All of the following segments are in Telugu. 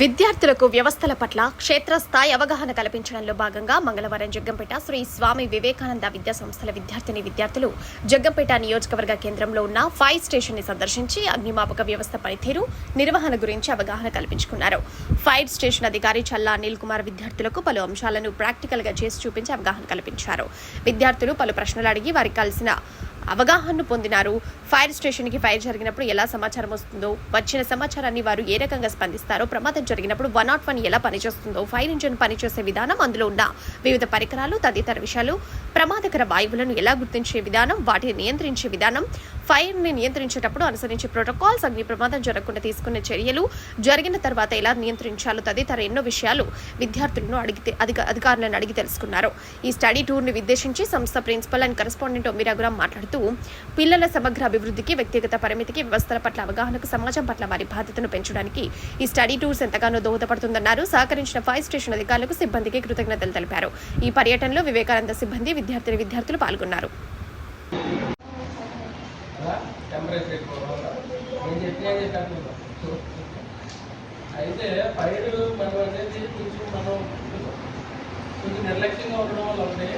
విద్యార్థులకు వ్యవస్థల పట్ల క్షేత్రస్థాయి అవగాహన కల్పించడంలో భాగంగా మంగళవారం జగ్గంపేట శ్రీ స్వామి వివేకానంద విద్యా సంస్థల విద్యార్థిని విద్యార్థులు జగ్గంపేట నియోజకవర్గ కేంద్రంలో ఉన్న ఫైర్ స్టేషన్ని సందర్శించి అగ్నిమాపక వ్యవస్థ పనితీరు నిర్వహణ గురించి అవగాహన కల్పించుకున్నారు. ఫైర్ స్టేషన్ అధికారి చల్లా అనిల్ కుమార్ విద్యార్థులకు పలు అంశాలను ప్రాక్టికల్గా చేసి చూపించి అవగాహన కల్పించారు. విద్యార్థులు పలు ప్రశ్నలు అడిగి వారికి కలిసిన అవగాహనను పొందినారు. ఫైర్ స్టేషన్కి ఫైర్ జరిగినప్పుడు ఎలా సమాచారం వస్తుందో వచ్చిన సమాచారాన్ని వారు ఏ రకంగా స్పందిస్తారో ప్రమాదం జరిగినప్పుడు వన్ నాట్ వన్ ఎలా పనిచేస్తుందో ఫైర్ ఇంజిన్ పనిచేసే విధానం అందులో ఉన్న వివిధ పరికరాలు తదితర విషయాలు ప్రమాదకర వాయువులను ఎలా గుర్తించే విధానం వాటిని నియంత్రించే విధానం ఫైర్ని నియంత్రించేటప్పుడు అనుసరించే ప్రోటోకాల్స్ అగ్ని ప్రమాదం జరగకుండా తీసుకునే చర్యలు జరిగిన తర్వాత ఎలా నియంత్రించాలో తదితర ఎన్నో విషయాలు విద్యార్థులను అడిగితే అధిక అధికారులను అడిగి తెలుసుకున్నారు. ఈ స్టడీ టూర్ని ఉద్దేశించి సంస్థ ప్రిన్సిపల్ అండ్ కరెస్పాండెంట్ మీరాగురం మాట్లాడుతూ పిల్లల సమగ్ర అభివృద్ధికి వ్యక్తిగత పరిమితికి వ్యవస్థల పట్ల అవగాహనకు సమాజం పట్ల వారి బాధ్యతను పెంచడానికి ఈ స్టడీ టూర్స్ ఎంతగానో దోహదపడుతుందన్నారు. సహకరించిన ఫైర్ స్టేషన్ అధికారులకు సిబ్బందికి కృతజ్ఞతలు తెలిపారు. ఈ పర్యటనలో వివేకానంద సిబ్బంది విద్యార్థిని విద్యార్థులు పాల్గొన్నారు. అయితే ఫైర్ మనం అనేది కొంచెం మనం కొంచెం నిర్లక్ష్యంగా ఉండడం వల్ల ఉంటే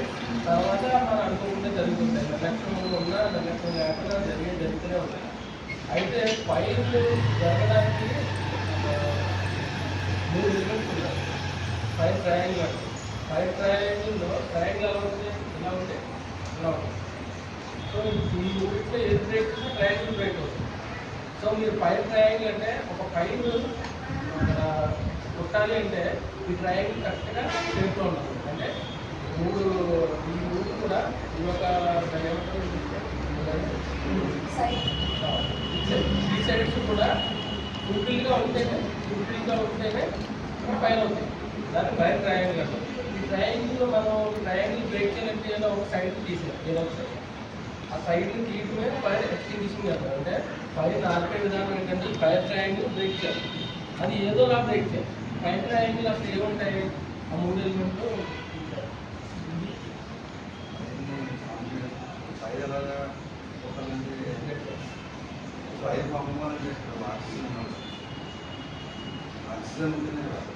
తర్వాత మనం అనుకోకుండా జరుగుతుంటాయి నిర్లక్ష్యం ఉన్నా నిర్లక్ష్యం లేకుండా జరిగే జరుగుతూనే ఉన్నాయి అయితే ఫైల్ జరగడానికి మూడు ఎలిమెంట్స్ ఉన్నాయి ఫైర్ ట్రయాంగిల్ అంటే ఫైర్ ట్రయాంగిల్లో ట్రయాంగిల్ ఎలా ఉంటుంది ఎలా ఉంటాయి ఎలా ఉంటుంది సో ఈ మూడింటిలో ఏది బ్రేక్ చేసినా ట్రయాంగిల్ బ్రేక్ అవుతుంది సో మీరు ఫైర్ ట్రయాంగిల్ అంటే ఒక ఫైర్ అక్కడ కుట్టాలి అంటే ఈ ట్రయాంగిల్ కరెక్ట్గా షేప్లో ఉంటుంది అంటే మూడు ఈ మూడు కూడా ఈ ఏమంటారు? త్రీ సైడ్స్ కూడా ఫుల్ఫిల్గా ఉంటేనే ఫుల్ఫిల్గా ఉంటేనే ఫైర్ అవుతాయి. దాన్ని ఫైర్ ట్రయాంగిల్ అంటారు. ఈ ట్రయాంగిల్లో మనం ట్రయాంగిల్ బ్రేక్ చేయాలంటే ఏదో ఒక సైడ్ తీసేయాలి ఏదో ఒక సైడ్ ఆ సైడ్ తీయటమే ఫైర్ ఎక్స్టింగ్విషింగ్ అంటారు అంటే ఫైర్ ఆర్పే విధానం ఏంటంటే ఈ ఫైర్ ట్రయాంగిల్ బ్రేక్ చేయాలి. అది ఏదోలా బ్రేక్ చేయాలి. ఫైర్ ట్రయాంగిల్ అసలు ఏముంటాయి? ఆ మూడు ఎలిమెంట్లు ఫైర్ ఎలాగా ఒక నుంచి ఫైర్ పంపమని చేస్తారు ఆక్సిజన్ ఆక్సిజన్ ఉంటేనే కదా